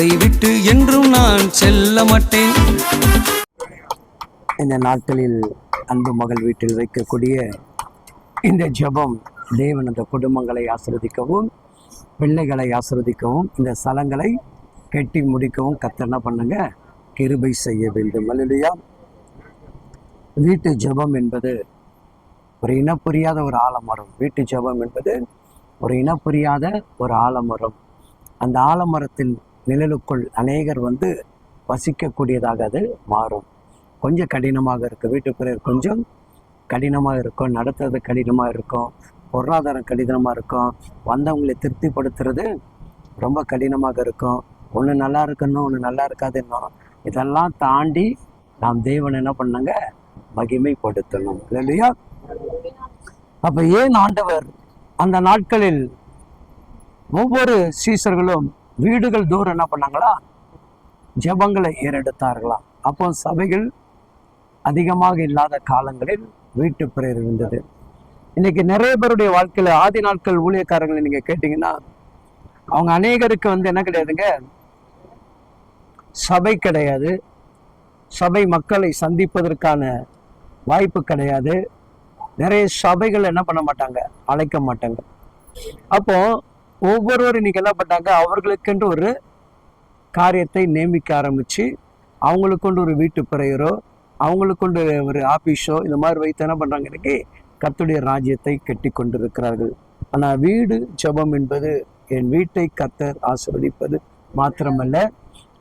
என்றும் நான் செல்ல மாட்டேன். இந்த நாட்களில் அன்பு மகள் வீட்டில் வைக்கக்கூடிய இந்த ஜெபம் தேவன் அந்த குடும்பங்களை ஆசிர்வதிக்கவும் பிள்ளைகளை ஆசிர்வதிக்கவும் இந்த ஸ்தலங்களை கட்டி முடிக்கவும் கத்த என்ன பண்ணுங்க? கிருபை செய்ய வேண்டும். அல்லையா வீட்டு ஜெபம் என்பது ஒரு இனம் புரியாத ஒரு ஆலமரம். வீட்டு ஜெபம் என்பது ஒரு இனம் புரியாத ஒரு ஆலமரம். அந்த ஆலமரத்தின் நிழலுக்குள் அநேகர் வந்து வசிக்கக்கூடியதாக அது மாறும். கொஞ்சம் கடினமாக இருக்கும் வீட்டுக்குள்ளே கொஞ்சம் கடினமாக இருக்கும். நடத்துறது கடினமாக இருக்கும். பொருளாதாரம் கடினமாக இருக்கும். வந்தவங்களை திருப்திப்படுத்துறது ரொம்ப கடினமாக இருக்கும். ஒன்று நல்லா இருக்குன்னு ஒன்று நல்லா இருக்காதுன்னும். இதெல்லாம் தாண்டி நாம் தேவன் என்ன பண்ணாங்க? மகிமைப்படுத்தணும். இல்லையா அப்போ ஏன் ஆண்டவர் அந்த நாட்களில் ஒவ்வொரு சீசர்களும் வீடுகள் தூரம் என்ன பண்ணாங்களா? ஜெபங்களை ஏறெடுத்தார்களாம் அப்போ சபைகள் அதிகமாக இல்லாத காலங்களில் வீட்டு பிரேயர் இருந்தது. இன்னைக்கு நிறைய பேருடைய வாழ்க்கையில் ஆதி நாட்கள் ஊழியக்காரங்களை நீங்கள் கேட்டிங்கன்னா அவங்க அநேகருக்கு வந்து என்ன கிடையாதுங்க? சபை கிடையாது. சபை மக்களை சந்திப்பதற்கான வாய்ப்பு கிடையாது. நிறைய சபைகள் என்ன பண்ண மாட்டாங்க? அழைக்க மாட்டாங்க. அப்போ ஒவ்வொருவரும் இன்னைக்கு என்ன பண்ணாங்க? அவர்களுக்கென்று ஒரு காரியத்தை நியமிக்க ஆரம்பிச்சு அவங்களுக்கு கொண்டு ஒரு வீட்டு பிறையரோ அவங்களுக்கு கொண்டு ஒரு ஆபீஸோ இந்த மாதிரி வைத்து என்ன பண்ணுறாங்க இன்னைக்கு கத்துடைய ராஜ்யத்தை கட்டி கொண்டிருக்கிறார்கள். ஆனால் வீடு ஜெபம் என்பது என் வீட்டை கத்தர் ஆசிர்வதிப்பது மாத்திரமல்ல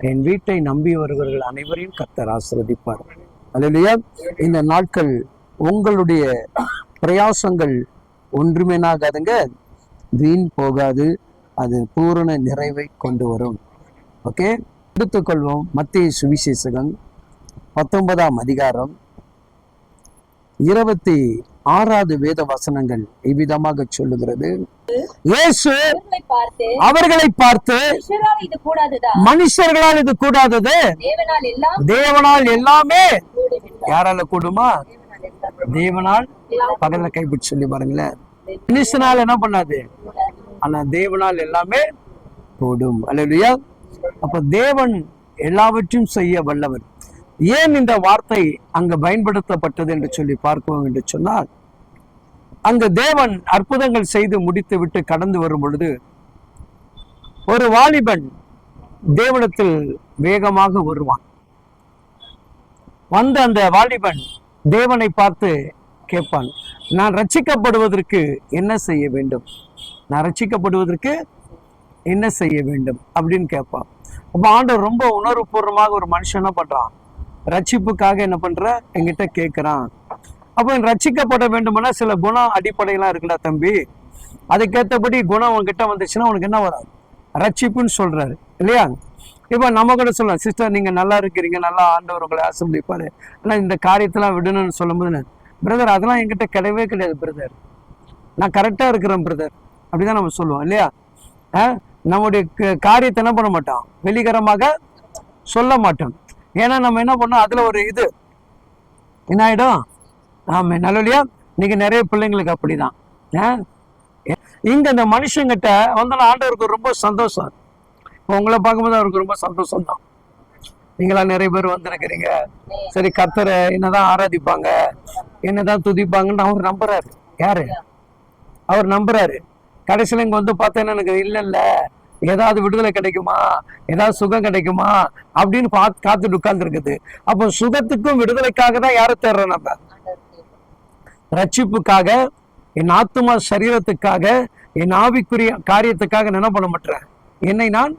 என் வீட்டை நம்பி வருபவர்கள் அனைவரையும் கத்தர் ஆசிர்வதிப்பார். அதுலையா இந்த நாட்கள் உங்களுடைய பிரயாசங்கள் ஒன்றுமேனாகாதுங்க வீண் போகாது. அது பூரண நிறைவை கொண்டு வரும் ஓகே? எடுத்துக்கொள்வோம். மத்திய சுவிசேஷகம் பத்தொன்பதாம் அதிகாரம். இருபத்தி ஆறாவது வேத வசனங்கள் இவ்விதமாக சொல்லுகிறது. இயேசு அவர்களை பார்த்து மனுஷர்களால் இது கூடாதது. தேவனால் எல்லாம். யாரால கூடுமா? தேவனால் பக்கத்துல கைப்பிடிச்சு சொல்லி பாருங்களேன். மனுஷனால் என்ன பண்ணாது? ஆனா தேவனால் எல்லாமே கூடும் அல்லையா அப்ப தேவன் எல்லாவற்றையும் செய்ய வல்லவர். ஏன் இந்த வார்த்தை அங்க பயன்படுத்தப்பட்டது என்று சொல்லி பார்க்கவும் என்று சொன்னால் அங்கு தேவன் அற்புதங்கள் செய்து முடித்து விட்டு கடந்து வரும் பொழுது ஒரு வாலிபன் தேவனத்தில் வேகமாக வருவான் வந்த அந்த வாலிபன் தேவனை பார்த்து கேட்பான் நான் ரட்சிக்கப்படுவதற்கு என்ன செய்ய வேண்டும்? நான் ரட்சிக்கப்படுவதற்கு என்ன செய்ய வேண்டும்? அப்படின்னு கேட்பான். அப்போ ஆண்டவர் ரொம்ப உணர்வுபூர்வமாக ஒரு மனுஷன் என்ன ரட்சிப்புக்காக என்ன பண்ணுற என்கிட்ட கேட்குறான். அப்போ ரட்சிக்கப்பட வேண்டும்னா சில குணம் அடிப்படையெல்லாம் இருக்குடா தம்பி. அதுக்கேற்றபடி குணம் உன்கிட்ட வந்துச்சுன்னா உனக்கு என்ன வரும் ரட்சிப்புன்னு சொல்கிறாரு இல்லையா? இப்போ நம்ம கூட சொல்லலாம் சிஸ்டர் நீங்கள் நல்லா இருக்கிறீங்க நல்லா ஆண்டவர் உங்களை ஆசிர்வதிப்பாரு. ஆனால் இந்த காரியத்தெல்லாம் விடணும்னு சொல்லும்போது பிரதர் அதெல்லாம் என்கிட்ட கிடையவே கிடையாது பிரதர் நான் கரெக்டாக இருக்கிறேன் பிரதர் அப்படிதான் நம்ம சொல்லுவோம் இல்லையா? ஆ? நம்முடைய க- காரியத்தை என்ன பண்ண மாட்டோம்? வெளிகரமாக சொல்ல மாட்டோம். ஏன்னா நம்ம என்ன பண்ணோம்? அதில் ஒரு இது. என்ன ஆகிடும் ஆமா நல்ல இன்னைக்கு நிறைய பிள்ளைங்களுக்கு அப்படிதான். ஆ? இங்க இந்த மனுஷங்கிட்ட வந்தாலும் ஆண்டவருக்கு ரொம்ப சந்தோஷம். இப்போ உங்களை பார்க்கும்போது அவருக்கு ரொம்ப சந்தோஷம் தான் நீங்களா நிறைய பேர் வந்திருக்கிறீங்க. சரி கத்தரை என்னதான் ஆராதிப்பாங்க? என்னதான் துதிப்பாங்கன்னு அவர் நம்புறாரு. யாரு? அவர் நம்புறாரு. கடைசியில் இங்கே வந்து பார்த்தேன்னு எனக்கு இல்லை இல்லை ஏதாவது விடுதலை கிடைக்குமா? ஏதாவது சுகம் கிடைக்குமா? அப்படின்னு பார்த்து காத்துட்டு உட்கார்ந்துருக்குது. அப்போ சுகத்துக்கும் விடுதலைக்காக தான் யாரை தேடுறோம் நம்ம? ரட்சிப்புக்காக என் ஆத்துமா சரீரத்துக்காக என் ஆவிக்குரிய காரியத்துக்காக நினைப்பட என்ன பண்ண மாட்டேன் என்னை நான்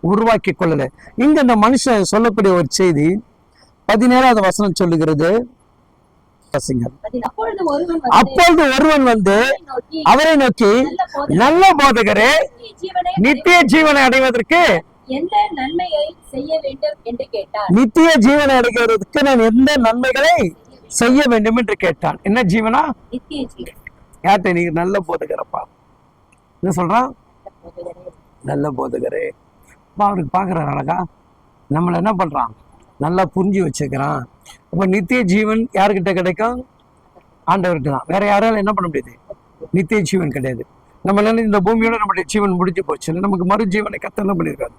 உருவாக்கி கொள்ளல இங்க இந்த மனுஷன் சொல்லக்கூடிய ஒரு செய்தி பதினேழாவது வசனம் சொல்லுகிறது. அப்பொழுது ஒருவன் வந்து அவரை நோக்கி நல்ல போதகரே, நித்திய ஜீவனை அடைவதற்கு நித்திய ஜீவனை அடைகிறதுக்கு நான் எந்த நன்மைகளை செய்ய வேண்டும் என்று கேட்டான். என்ன ஜீவனா? யார்கிட்ட நீங்க நல்ல போதகரப்பா. என்ன சொல்றான்? நல்ல போதகரே. அப்பா அவருக்கு பார்க்குறாரு அழகா. நம்மளை என்ன பண்றான்? நல்லா புரிஞ்சு வச்சுக்கிறான். அப்போ நித்திய ஜீவன் யாருக்கிட்ட கிடைக்கும்? ஆண்டவர்கிட்ட தான். வேற யாராலும் என்ன பண்ண முடியாது? நித்திய ஜீவன் கிடையாது. நம்ம இந்த பூமியோட நம்மளுடைய ஜீவன் முடிஞ்சு போச்சு. நமக்கு மறு ஜீவனை கத்த என்ன பண்ணியிருக்காரு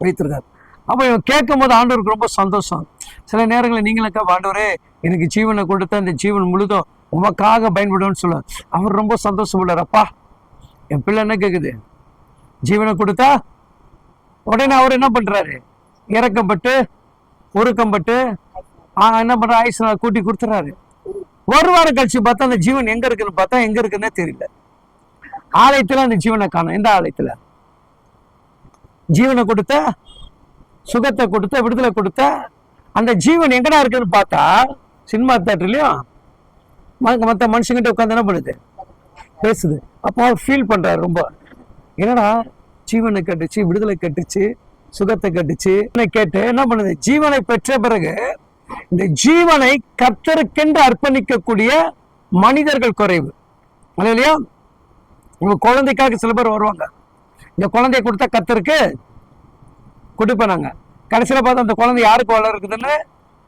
வைத்திருக்காரு. அப்போ இவன் கேட்கும் போது ஆண்டவருக்கு ரொம்ப சந்தோஷம். சில நேரங்களில் நீங்களுக்கா ஆண்டவரே எனக்கு ஜீவனை கொடுத்த அந்த ஜீவன் முழுதும் உமக்காக பயன்படும்னு சொல்லுவேன் அவர் ரொம்ப சந்தோஷப்படுறார். அப்பா என் பிள்ளை என்ன கேட்குது ஜீவனை கொடுத்தா உடனே அவர் என்ன பண்றாரு? இறக்கப்பட்டு ஒருக்கப்பட்டு என்ன பண்ற ஆயுஷ் கூட்டி கொடுத்துறாரு. ஒரு வாரம் கழிச்சு பார்த்தா அந்த ஜீவன் எங்க இருக்குன்னு பார்த்தா எங்க இருக்குன்னே தெரியல. ஆலயத்துல அந்த ஜீவனை காணும். எந்த ஆலயத்துல? ஜீவனை கொடுத்த சுகத்தை கொடுத்த விடுதலை கொடுத்த அந்த ஜீவன் எங்கடா இருக்குன்னு பார்த்தா சினிமா தேட்டர்லயும் மற்ற மனுஷங்கிட்ட உட்காந்து என்ன பண்ணுது? பேசுது. அப்போ அவர் ஃபீல் பண்றாரு ரொம்ப. என்னடா ஜீவனை கட்டுச்சு விடுதலை கட்டுச்சு சுகத்தை கட்டுச்சு. கேட்டு என்ன பண்ணுது? ஜீவனை பெற்ற பிறகு இந்த ஜீவனை கத்தருக்கென்று அர்ப்பணிக்கக்கூடிய மனிதர்கள் குறைவு. அது இல்லையா? உங்க குழந்தைக்காக சில பேர் வருவாங்க. இந்த குழந்தைய கொடுத்தா கத்தருக்கு கொடுப்பேன் நாங்க. கடைசியில் பார்த்தா அந்த குழந்தை யாருக்கு வளருக்குதுன்னு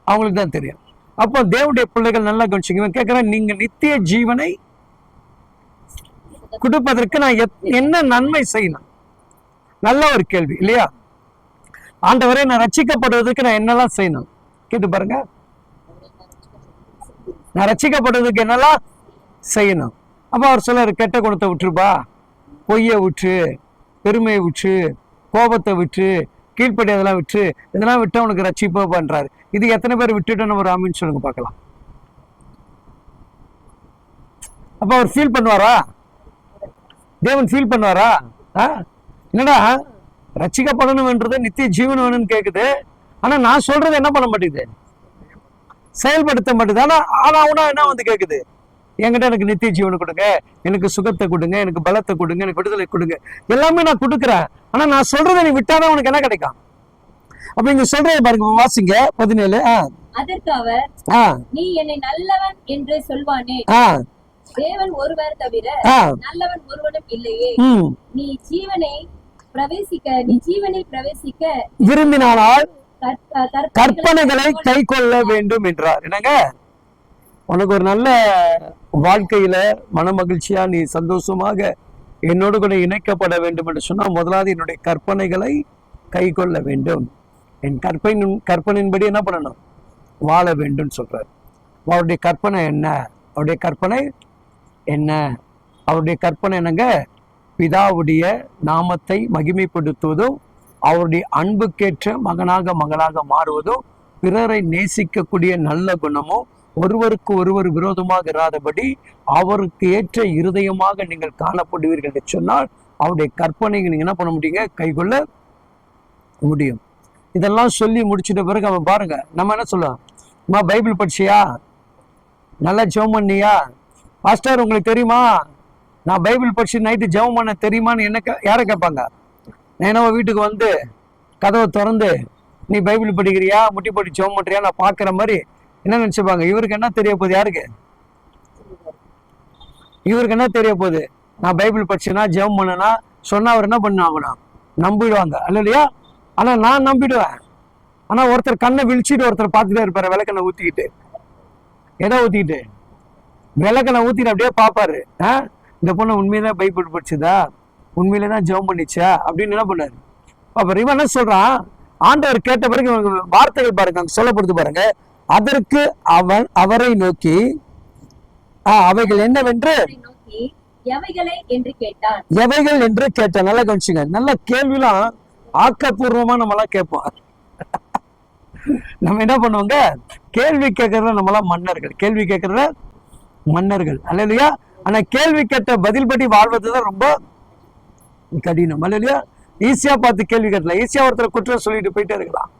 அவங்களுக்கு தான் தெரியும். அப்போ தேவனுடைய பிள்ளைகள் நல்லா கவனிச்சுங்க. கேட்குறேன் நீங்க நித்திய ஜீவனை கொடுப்பதற்கு நான் எத்- என்ன நன்மை செய்யணும்? நல்ல ஒரு கேள்வி இல்லையா? ஆண்டவரே நான் ரச்சிக்கப்படுவதற்கு நான் என்னெல்லாம் செய்யணும்? கேட்டு பாருங்க. நான் ரச்சிக்கப்படுவதற்கு என்னெல்லாம் செய்யணும்? அப்ப அவர் சிலர் கெட்ட குணத்தை விட்டுருப்பா. பொய்யை விட்டு பெருமையை விட்டு கோபத்தை விட்டு கீழ்ப்படி அதெல்லாம் விட்டு இதெல்லாம் விட்டு உனக்கு ரச்சிப்போ பண்றாரு. இது எத்தனை பேர் விட்டுட்டோம் நம்ம ராமின்னு சொல்லுங்க பார்க்கலாம். அப்போ அவர் ஃபீல் பண்ணுவாரா? தேவன் ஃபீல் பண்ணுவாரா? ஆ? என்னடா? ரட்சிக்கப்படணும்ன்றது நித்திய ஜீவன் வேணும்னு கேக்குது. ஆனா நான் சொல்றது என்ன பண்ண மாட்டேங்குது? செயல்படுத்த மாட்டேது ஆனா ஆனா அவனா என்ன வந்து கேக்குது. என்கிட்ட எனக்கு நித்திய ஜீவனை கொடுங்க. எனக்கு சுகத்தை கொடுங்க. எனக்கு பலத்தை கொடுங்க. எனக்கு விடுதலை கொடுங்க. எல்லாமே நான் கொடுக்குறேன். ஆனா நான் சொல்றதை நீ விட்டாதான் உனக்கு என்ன கிடைக்கும்? அப்ப இங்க சொல்றதை பாருங்க. வாசிங்க. பதினேழு. அதற்கு அவர் நீ என்னை நல்லவன் என்று சொல்வானே? தேவன் ஒருவர் தவிர நல்லவன் ஒருவனும் இல்லையே. நீ ஜீவனை பிரவேசிக்க நீ ஜீவனை பிரவேசிக்க கற்பனைகளை கற்பனைகளை கை கொள்ள வேண்டும் என்றார். என்னங்க? உனக்கு ஒரு நல்ல வாழ்க்கையில மன மகிழ்ச்சியா நீ சந்தோஷமாக என்னோடு கூட இணைக்கப்பட வேண்டும் என்று சொன்னால் முதலாவது என்னுடைய கற்பனைகளை கை கொள்ள வேண்டும். என் கற்பனை கற்பனையின்படி என்ன பண்ணணும்? வாழ வேண்டும் சொல்றார். அவருடைய கற்பனை என்ன? அவருடைய கற்பனை என்ன? அவருடைய கற்பனை என்னங்க? பிதாவுடைய நாமத்தை மகிமைப்படுத்துவதும் அவருடைய அன்புக்கேற்ற மகனாக மகளாக மாறுவதும் பிறரை நேசிக்கக்கூடிய நல்ல குணமும் ஒருவருக்கு ஒருவர் விரோதமாக இராதபடி அவருக்கு ஏற்ற இருதயமாக நீங்கள் காணப்படுவீர்கள் என்று சொன்னால் அவருடைய கற்பனைக்கு நீங்க என்ன பண்ண முடியுங்க? கைகொள்ள முடியும். இதெல்லாம் சொல்லி முடிச்சிட்ட பிறகு அவன் பாருங்க நம்ம என்ன சொல்லுவோம் அம்மா பைபிள் படிச்சியா? நல்லா ஜோம் பண்ணியா? பாஸ்டர் உங்களுக்கு தெரியுமா? நான் பைபிள் படிச்சு நைட்டு ஜெபம் பண்ண தெரியுமான்னு என்ன யாரை கேட்பாங்க? நான் என்னவோ வீட்டுக்கு வந்து கதவை திறந்து நீ பைபிள் படிக்கிறியா? முட்டி போட்டு ஜெபம் பண்ணுறியா நான் பார்க்குற மாதிரி என்ன நினச்சிப்பாங்க? இவருக்கு என்ன தெரிய போகுது? யாருக்கு? இவருக்கு என்ன தெரிய போகுது? நான் பைபிள் படிச்சேனா ஜெபம் பண்ணனா? சொன்னா அவர் என்ன பண்ணுவாங்கண்ணா நம்பிடுவாங்க. அல்ல இல்லையா ஆனா நான் நம்பிடுவேன். ஆனா ஒருத்தர் கண்ணை விழிச்சிட்டு ஒருத்தர் பார்த்துட்டே இருப்பாரு விளக்கண்ணை ஊத்திக்கிட்டு. எதை ஊத்திக்கிட்டு? விளக்கண்ணை ஊத்திட்டு அப்படியே பார்ப்பாரு. ஆ? இந்த பொண்ணு உண்மையிலே பைபிள் படிச்சுதா? உண்மையிலே தான் ஜெபம் பண்ணிச்சா? அப்படின்னு என்ன பண்ணாரு? அப்புறம் இவன் என்ன சொல்றான்? ஆண்டவர் கேட்ட பிறகு இவனுக்கு வார்த்தைகள் பாருங்க அங்க சொல்லப்படுது பாருங்க. அதற்கு அவன் அவரை நோக்கி அவைகள் என்னவென்று? எவைகளை? என்று கேட்டான். எவைகள் என்று கேட்ட நல்லா கவனிச்சுங்க. நல்ல கேள்விலாம் ஆக்கப்பூர்வமா நம்மளாம் கேட்போம். நம்ம என்ன பண்ணுவோங்க? கேள்வி கேட்கறத நம்மளாம் மன்னர்கள். கேள்வி கேட்கறத மன்னர்கள். அல்ல இல்லையா ஆனா கேள்வி கேட்ட பதில் படி வாழ்வதுதான் ரொம்ப கடினம் அல்ல இல்லையா? ஈஸியா பார்த்து கேள்வி கேட்டலாம் ஈஸியா ஒருத்தர் குற்றம் சொல்லிட்டு போயிட்டே இருக்கலாம்.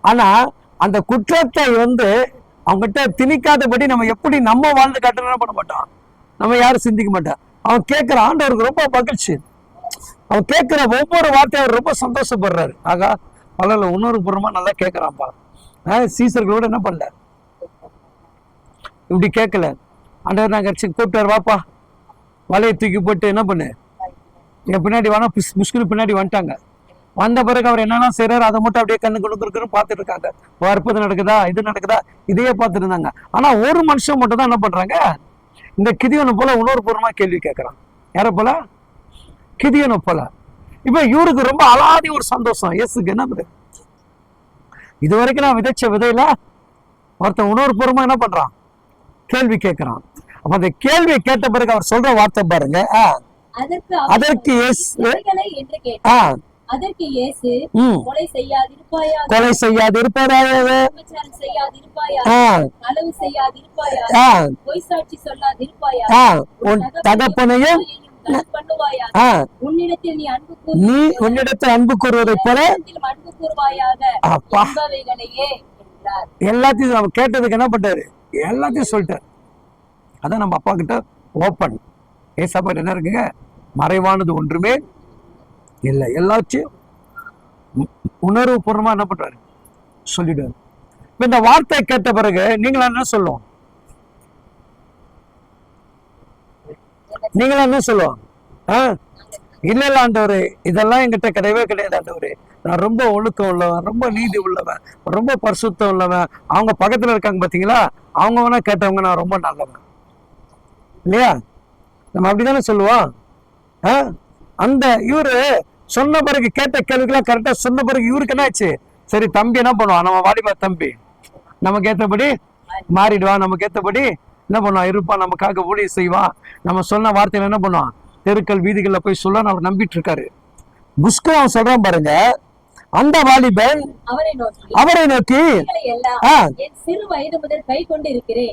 ஆனா அந்த குற்றத்தை வந்து அவங்ககிட்ட திணிக்காதபடி நம்ம எப்படி நம்ம வாழ்ந்து கட்டணும் பண்ண மாட்டோம் நம்ம யாரும் சிந்திக்க மாட்டோம் அவன் கேட்குற ஆண்டவருக்கு ரொம்ப மகிழ்ச்சி. அவன் கேட்குற ஒவ்வொரு வார்த்தையும் அவர் ரொம்ப சந்தோஷப்படுறாரு. ஆகா பலர்ல இன்னொரு பூர்வமாக நல்லா கேட்குறான்ப்பா. ஆஹ் சீசர்களோட என்ன பண்ணல? இப்படி கேட்கல. ஆண்டவர் நான் கட்சி கூப்பிட்டாரு வாப்பா. வலையை தூக்கி போட்டு என்ன பண்ணு? என் பின்னாடி வேணா புஷ் முஷ்கில் பின்னாடி வந்துட்டாங்க. வந்த பிறகு அவர் என்னெல்லாம் செய்கிறாரு அதை மட்டும் அப்படியே கண்ணு கொடுக்குறன்னு பார்த்துட்டு இருக்காங்க. ஓ, அற்புதம் நடக்குதா? இது நடக்குதா? இதையே பார்த்துட்டு இருந்தாங்க ஆனால் ஒரு மனுஷன் மட்டும் தான் என்ன பண்ணுறாங்க இந்த கிதியனை போல உணர்வுபூர்வமாக கேள்வி கேட்குறான். யாரை போல? கிதியனை போல. இப்போ இவருக்கு ரொம்ப அலாதி ஒரு சந்தோஷம். இயேசுக்கு என்ன பண்ணுது இது? வரைக்கும் நான் விதைச்ச விதையில ஒருத்தன் உணர்வுபூர்வமா என்ன பண்றான்? கேள்வி கேட்குறான். அப்ப அந்த கேள்வியை கேட்ட பிறகு அவர் சொல்ற வார்த்தை பாருங்க. அதற்கு அதற்கு இயேசு கொலை செய்யாதிருப்பாயாக. கொலை செய்யாதிருப்பாராக. விபச்சாரம் செய்யாதிருப்பாயாக. ஆ. களவு செய்யாதிருப்பாயாக. பொய் சாட்சி சொல்லாதிருப்பாயாக. உன் தகப்பனையும் நீ உன்னிடத்தில் அன்பு கூறுவதைப் போல அன்பு கூறுவாயாக. எல்லாத்தையும் நம்ம கேட்டதுக்கு என்ன பண்ணாரு எல்லாத்தையும் சொல்லிட்டாரு. அதான் நம்ம அப்பா கிட்ட ஓப்பன் ஏசாப்பா என்ன இருக்குங்க? மறைவானது ஒன்றுமே இல்லை. எல்லாத்தையும் உணர்வு பூர்வமாக என்ன பண்ணுறாரு சொல்லிடுவார். இப்போ இந்த வார்த்தையை கேட்ட பிறகு நீங்களா என்ன சொல்லுவோம் நீங்களா என்ன சொல்லுவோம் ஆ? இல்ல இல்ல ஆண்டவர் இதெல்லாம் என்கிட்ட கிடையவே கிடையாது ஆண்டவர். நான் ரொம்ப ஒழுக்கம் உள்ளவன் ரொம்ப நீதி உள்ளவன் ரொம்ப பரிசுத்தம் உள்ளவன். அவங்க பக்கத்துல இருக்காங்க பார்த்தீங்களா அவங்க வேணா கேட்டவங்க நான் ரொம்ப நல்லவன். இல்லையா? நம்ம அப்படிதானே சொல்லுவோம்? அந்த இவரு சொன்ன பிறகு கேட்ட கேள்விக்கெல்லாம் கரெக்டா சொன்ன பிறகு இவருக்கு என்ன ஆச்சு? சரி தம்பி என்ன பண்ணுவான்? நம்ம வாலிபா தம்பி. நமக்கு ஏத்தபடி மாறிடுவான். நமக்கு ஏத்தபடி என்ன பண்ணுவான்? இருப்பான். நமக்காக ஊழியம் செய்வான். நம்ம சொன்ன வார்த்தையில என்ன பண்ணுவான்? தெருக்கள் வீதிகள்ல போய் சொல்ல அவர் நம்பிட்டு இருக்காரு. புஷ்கு அவன் சொல்றான் பாருங்க. அந்த வாலிபன் அவரை நோக்கி சிறு வயது முதல் கை கொண்டு இருக்கிறேன்.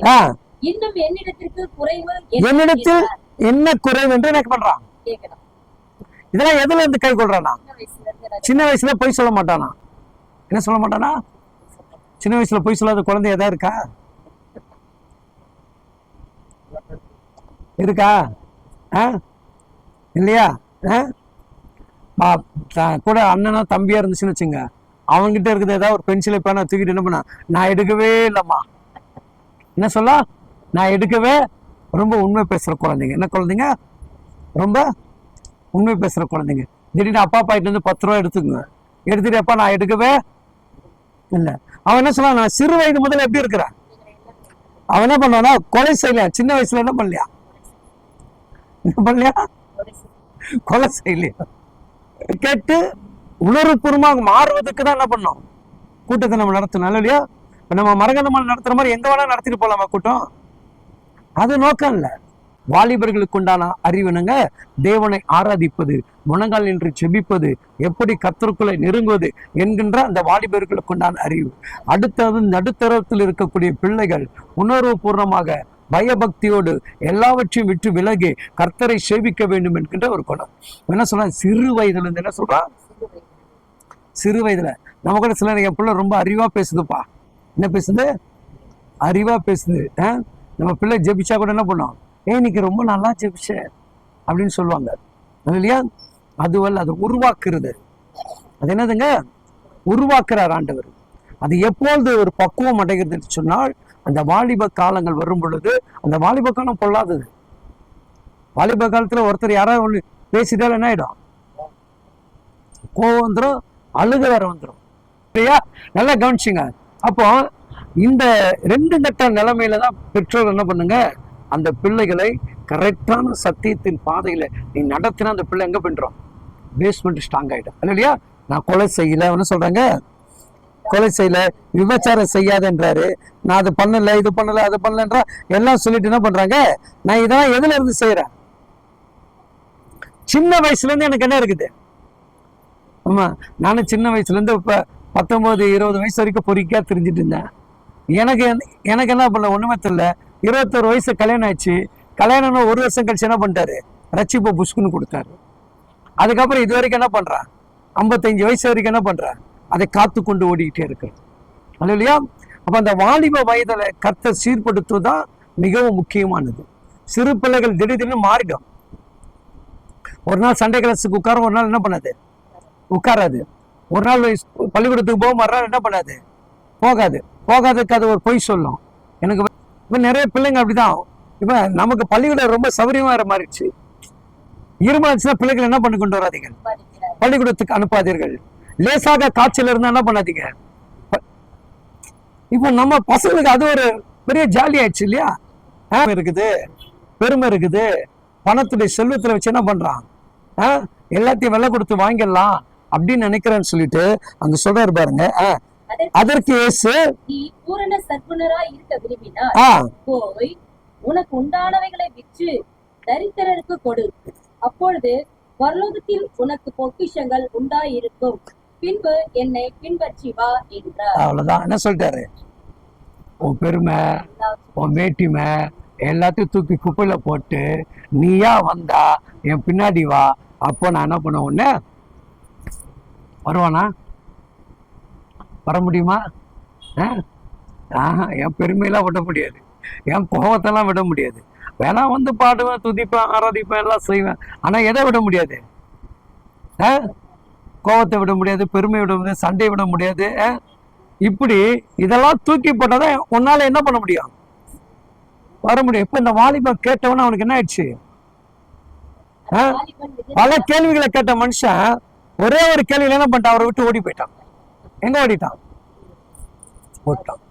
இன்னும் என்னிடத்திற்கு குறைவு என்னிடத்தில் என்ன குறைவு என்று எனக்கு பண்றான் இதெல்லாம் எதுல இருந்து கை கொள்றானா? சின்ன வயசுல பொய் சொல்ல மாட்டானா? என்ன சொல்ல மாட்டானா? சின்ன வயசுல பொய் சொல்லாத குழந்தை எதா இருக்கா? இருக்கா? இல்லையா? கூட அண்ணனா தம்பியா இருந்துச்சுன்னு வச்சுங்க. அவன்கிட்ட இருக்குது ஏதாவது ஒரு பென்சிலை பேனா தூக்கிட்டு என்ன பண்ண? நான் எடுக்கவே இல்லைம்மா. என்ன சொல்ல? நான் எடுக்கவே ரொம்ப உண்மை பேசுகிற குழந்தைங்க. என்ன குழந்தைங்க? ரொம்ப உண்மை பேசுகிற குழந்தைங்க. திடீர்னு அப்பா பாயிட்டு பத்து ரூபா எடுத்துக்கோங்க. எடுத்துட்டு அப்பா நான் எடுக்கவே இல்லை. அவன் என்ன சொல்லுவான் நான் சிறு வயது முதல்ல எப்படி இருக்கிறான் அவன் என்ன பண்ணுவானா கொலை செய்யலையா சின்ன வயசுல என்ன பண்ணலையா? என்ன பண்ணலையா? கொலை செய்யலையா? கேட்டு உணர்வுபூர்வமாக மாறுவதற்கு தான் என்ன பண்ணோம்? கூட்டத்தை நம்ம நடத்தணும். இல்லையா? இப்போ நம்ம மரகண்டமான நடத்துற மாதிரி எங்க வேணா நடத்திட்டு போலாமா கூட்டம்? அது நோக்கம் இல்ல. வாலிபர்களுக்கு உண்டான அறிவுனுங்க தேவனை ஆராதிப்பது முனங்கால் என்று செபிப்பது எப்படி கத்தருக்குள்ளே நெருங்குவது என்கின்ற அந்த வாலிபர்களுக்கு உண்டான அறிவு. அடுத்தது நடுத்தரத்தில் இருக்கக்கூடிய பிள்ளைகள் உணர்வு பூர்வமாக பயபக்தியோடு எல்லாவற்றையும் விட்டு விலகி கர்த்தரை சேவிக்க வேண்டும் என்கின்ற ஒரு குணம். என்ன சொல்றான் சிறு வயதுல இருந்து என்ன சொல்றான் சிறு வயதுல. நம்ம கூட சிலர் என் பிள்ளை ரொம்ப அறிவா பேசுதுப்பா. என்ன பேசுது? அறிவா பேசுது ஆஹ் நம்ம பிள்ளை ஜெபிச்சா கூட என்ன பண்ணும்? ஏ இன்னைக்கு ரொம்ப நல்லா ஜெபிச்ச அப்படின்னு சொல்லுவாங்க. அது இல்லையா? அதுவல்ல அது உருவாக்குறது. அது என்னதுங்க? உருவாக்குறார் ஆண்டவர். அது எப்பொழுது ஒரு பக்குவம் அடைகிறது சொன்னால் அந்த வாலிப காலங்கள் வரும் பொழுது அந்த வாலிப காலம் பொல்லாதது. வாலிப காலத்துல ஒருத்தர் யாராவது ஒன்று பேசிட்டாலும் என்ன ஆயிடும்? கோவம் வந்துடும் அழுக வேற வந்துடும் இல்லையா நல்லா கவனிச்சுங்க. அப்போ இந்த ரெண்டு கட்ட நிலைமையில தான் பெற்றோர் என்ன பண்ணுங்க? அந்த பிள்ளைகளை கரெக்டான சத்தியத்தின் பாதையில நீ நடத்தினா அந்த பிள்ளை எங்க பண்றோம் பேஸ்மெண்ட் ஸ்ட்ராங் ஆயிடும். இல்லையா? நான் கொலை செய்யல என்ன சொல்றாங்க? கொலை செய்யல விபச்சாரம் செய்யாதுன்றாரு. நான் அது பண்ணல இது பண்ணல அது பண்ணலன்றா எல்லாம் சொல்லிட்டு என்ன பண்றாங்க? நான் இதெல்லாம் எதுல இருந்து செய்யறேன் சின்ன வயசுல இருந்து எனக்கு என்ன இருக்குது? ஆமா நானும் சின்ன வயசுல இருந்து இப்ப பத்தொன்பது இருபது வயசு வரைக்கும் பொறிக்கா தெரிஞ்சுட்டு இருந்தேன். எனக்கு எனக்கு என்ன பண்ண ஒன்றுமே தெரியல. இருபத்தொரு வயசு கல்யாணம் ஆச்சு கல்யாணம் ஒரு வருஷம் கழிச்சு என்ன பண்ணிட்டாரு? ரச்சிப்போ புஷ்குன்னு கொடுத்தாரு. அதுக்கப்புறம் இது வரைக்கும் என்ன பண்ணுறான் ஐம்பத்தஞ்சு வயசு வரைக்கும் என்ன பண்ணுறான் அதை காத்து கொண்டு ஓடிக்கிட்டே இருக்கிறேன் அது இல்லையா? அப்போ அந்த வாலிப வயதுல கர்த்தர் சீர்படுத்துவதுதான் மிகவும் முக்கியமானது. சிறு பிள்ளைகள் திடீர் திடீர்னு மாறிடும். ஒரு நாள் சண்டை கிளாஸுக்கு உட்காரும் ஒரு நாள் என்ன பண்ணாது? உட்காராது. ஒரு நாள் பள்ளிக்கூடத்துக்கு போக மறுநாள் என்ன பண்ணாது? போகாது. போகாததுக்கு அது ஒரு பொய் சொல்லும். எனக்கு இப்போ நிறைய பிள்ளைங்க அப்படிதான். இப்போ நமக்கு பள்ளிக்கூடம் ரொம்ப சௌகரியமா வேற மாறிடுச்சு இருமாச்சுன்னா பிள்ளைகள் என்ன பண்ணி கொண்டு வராதீங்க. பள்ளிக்கூடத்துக்கு அனுப்பாதீர்கள். லேசாக காய்ச்சல் இருந்தா என்ன பண்ணாதீங்க? இப்போ நம்ம பசங்களுக்கு அது ஒரு பெரிய ஜாலி ஆயிடுச்சு இல்லையா? இருக்குது. பெருமை இருக்குது. பணத்துடைய செல்வத்துல வச்சு என்ன பண்றான்? ஆ, எல்லாத்தையும் விலை கொடுத்து வாங்கிடலாம் அப்படின்னு நினைக்கிறேன்னு சொல்லிட்டு அங்க சொல்றாரு பாருங்க. அதற்கு இயேசு நீ பூரண சத்குணராய் இருக்க விரும்பினார் ஆ. போய் உனக்கு உண்டானவைகளை விற்று தரித்திரருக்கு கொடு. அப்பொழுது பரலோகத்தில் உனக்கு பொக்கிஷங்கள் உண்டாயிருக்கும். பின்பு என்னை பின்பற்றி வா என்றார். அவ்வளவுதான். என்ன சொல்லிட்டாரு? உன் பெருமை உன் வேட்டிமை எல்லாத்தையும் தூக்கி குப்பையில போட்டு நீயா வந்தா என் பின்னாடி வா. அப்போ நான் என்ன பண்ண உடனே வருவானா? வர முடியுமா? ஆ? ஆஹா, என் பெருமையெல்லாம் விட முடியாது. என் கோபத்தெல்லாம் விட முடியாது. வேணா வந்து பாடுவேன் துதிப்பேன் ஆராதிப்பேன் எல்லாம் செய்வேன். ஆனால் எதை விட முடியாது? ஆ? கோபத்தை விட முடியாது பெருமை விட முடியாது சண்டை விட முடியாது இப்படி இதெல்லாம் தூக்கி போட்டால் தான் உன்னால் என்ன பண்ண முடியும்? வர முடியும். இப்போ இந்த வாலிபன் கேட்டவன அவனுக்கு என்ன ஆயிடுச்சு? ஆ? பல கேள்விகளை கேட்ட மனுஷன் ஒரே ஒரு கேள்வியில் என்ன பண்ணிட்டான்? அவரை விட்டு ஓடி போயிட்டான். எங்க ஓடிட்டான்? ஓட்டான்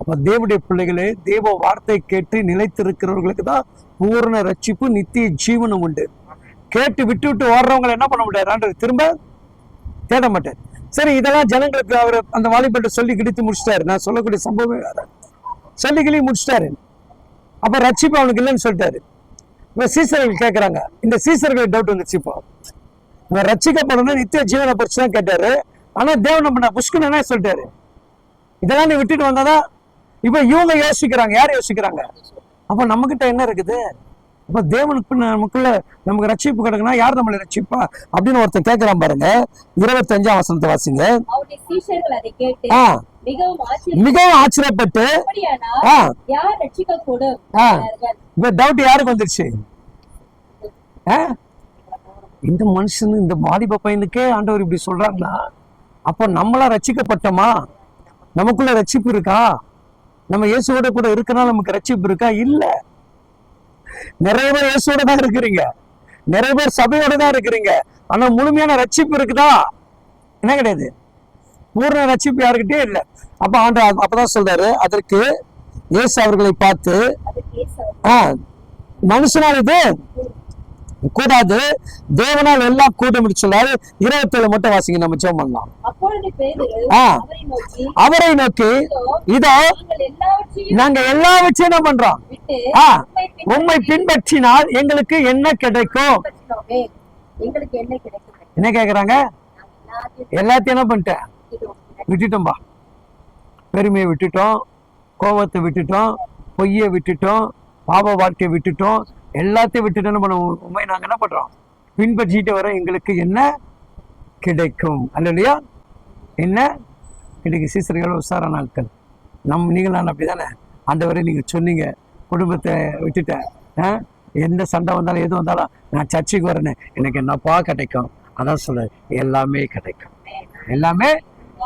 அப்ப தேவனுடைய பிள்ளைகளே தேவ வார்த்தை கேட்டு நிலைத்திருக்கிறவர்களுக்கு தான் பூரண ரட்சிப்பு நித்திய ஜீவனம் உண்டு. கேட்டு விட்டு விட்டு ஓடுறவங்களை என்ன பண்ண முடியாது? ஆண்டவர் திரும்ப தேட மாட்டார். சரி இதெல்லாம் ஜனங்களுக்கு அவர் அந்த வாலிபட்ட சொல்லி கிடித்து முடிச்சிட்டாரு. நான் சொல்லக்கூடிய சம்பவமே வேற. சொல்லி கிளி முடிச்சிட்டாரு. அப்ப ரட்சிப்பு அவனுக்கு இல்லைன்னு சொல்லிட்டாரு. இப்ப சீசர்கள் கேட்கறாங்க இந்த சீசர்களுக்கு டவுட் வந்துச்சு இப்போ. இவன் ரட்சிக்கப்படணும் நித்திய ஜீவனை பறிச்சு தான் கேட்டாரு. ஆனா தேவன் பண்ண புஷ்குன்னு என்ன சொல்லிட்டாரு? இதெல்லாம் நீ விட்டுட்டு வந்தாதான் இப்ப இவங்க யோசிக்கிறாங்க. யார் யோசிக்கிறாங்க? அப்ப நம்ம கிட்ட என்ன இருக்குது? அப்ப தேவனுக்கு நமக்குள்ள நமக்கு ரட்சிப்பு கிடக்குன்னா யார் நம்மளை ரட்சிப்பா? அப்படின்னு ஒருத்தன் கேட்கிறான் பாருங்க. இருபத்தஞ்சாம் வசனத்தை வாசிங்க. ஆ. மிகவும் ஆச்சரியப்பட்டு. இப்ப டவுட் யாருக்கு வந்துருச்சு? இந்த மனுஷனு இந்த வாலிப பையனுக்கே ஆண்டவர் இப்படி சொல்றாங்களா அப்போ நம்மளா ரட்சிக்கப்பட்டோமா? நமக்குள்ள ரட்சிப்பு இருக்கா? நம்ம இயேசுவோட கூட இருக்கிறனால நமக்கு ரட்சிப்பு இருக்கா? இல்ல. நிறைய பேர் இயேசுவோட தான் இருக்கிறீங்க. நிறைய பேர் சபையோட தான் இருக்கிறீங்க. ஆனா முழுமையான ரட்சிப்பு இருக்குதா? என்ன கிடையாது. பூர்ண ரட்சிப்பு யாருக்கிட்டே இல்லை. அப்ப ஆண்டு அப்பதான் சொல்றாரு அதற்கு இயேசு அவர்களை பார்த்து ஆ, மனுஷனால் இது? கூடாது. தேவனால் எல்லாம் கூட்டம் சொல்லாரு இருபத்தேழு மட்டும் வாசிங்க நம்ம ஜெபம் பண்ணலாம். ஆ. அவரை நோக்கி இதோ எல்லாவற்றையும் நாங்க எல்லா வச்சு என்ன பண்றோம்? ஆ உண்மை பின்பற்றினால் எங்களுக்கு என்ன கிடைக்கும்? என்ன கேக்குறாங்க? எல்லாத்தையும் என்ன பண்ணிட்டேன்? விட்டுட்டோம். விட்டுட்டோம்பா பெருமையை விட்டுட்டோம் கோபத்தை விட்டுட்டோம் பொய்யை விட்டுட்டோம் பாவ வாழ்க்கையை விட்டுட்டோம் எல்லாத்தையும் விட்டுட்டு என்ன பண்ணுவோம்? உண்மை நாங்கள் என்ன பண்ணுறோம் பின்பற்றிட்டு வர எங்களுக்கு என்ன கிடைக்கும்? அல்லையா? என்ன? கிடைக்கும் சீசர்கள் உசார நாட்கள். நம் நீங்கள் நான் அப்படிதானே? வரை நீங்கள் சொன்னீங்க. குடும்பத்தை விட்டுட்டேன் ஆ? எந்த சண்டை வந்தாலும் எது வந்தாலும் நான் சர்ச்சுக்கு வரேன்னு. எனக்கு என்னப்பா கிடைக்கும்? அதான் சொல்ல எல்லாமே கிடைக்கும். எல்லாமே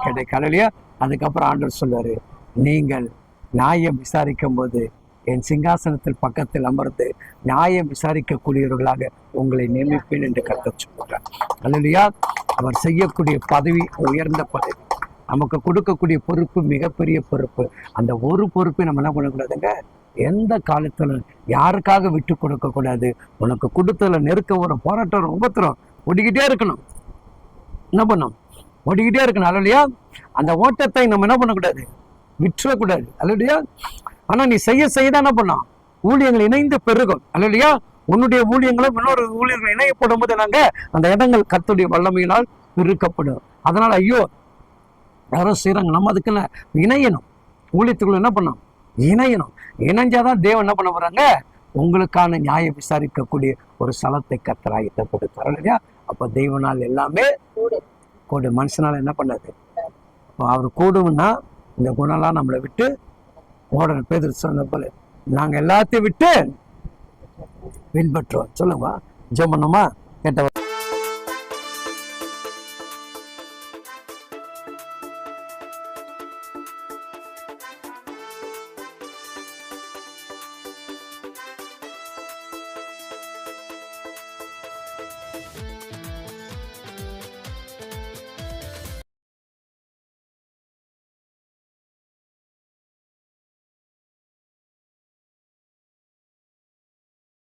கிடைக்கும். இல்லையா அதுக்கப்புறம் ஆண்டவர் சொல்லுவார் நீங்கள் நியாயம் விசாரிக்கும் போது என் சிங்காசனத்தில் பக்கத்தில் அமர்ந்து நியாயம் விசாரிக்கக்கூடியவர்களாக உங்களை நியமிப்பேன் என்று கத்த சொல்கிறார் அல்லையா அவர் செய்யக்கூடிய பதவி உயர்ந்த பதவி. நமக்கு கொடுக்கக்கூடிய பொறுப்பு மிகப்பெரிய பொறுப்பு. அந்த ஒரு பொறுப்பை நம்ம என்ன பண்ணக்கூடாதுங்க? எந்த காலத்தில் யாருக்காக விட்டு கொடுக்கக்கூடாது? உனக்கு கொடுத்ததுல நெருக்கம் வரும் போராட்டம் வரும் உபத்திரம். ஓடிக்கிட்டே இருக்கணும். என்ன பண்ணும்? ஓடிக்கிட்டே இருக்கணும். அல்லையா அந்த ஓட்டத்தை நம்ம என்ன பண்ணக்கூடாது? விட்டுறக்கூடாது. அல்லையா ஆனா நீ செய்ய செய்ய தான் என்ன பண்ணலாம் ஊழியங்கள் இணைந்து பெருகும். இல்லையா உன்னுடைய ஊழியங்களும் இன்னொரு ஊழியர்கள் இணையப்படும் போது நாங்க அந்த இடங்கள் கத்துடைய வல்லமையினால் பெருக்கப்படும் அதனால ஐயோ யாரோ செய்றாங்க. நம்ம அதுக்குன்னு இணையணும். ஊழியத்துக்குள்ள என்ன பண்ணணும் இணையணும். இணைஞ்சாதான் தேவன் என்ன பண்ண போறாங்க? உங்களுக்கான நியாயம் விசாரிக்கக்கூடிய ஒரு சலத்தை கத்தராயத்தை கொடுத்தார். இல்லையா அப்ப தெய்வனால் எல்லாமே கூடும். கூடு மனுஷனால என்ன பண்ணாது? அவர் கூடும்னா இந்த குணம்லாம் நம்மளை விட்டு ஓடணும் பேதர் சொன்ன போல நாங்க எல்லாத்தையும் விட்டு பின்பற்றுவோம். சொல்லுங்க ஜெபம் பண்ணுமா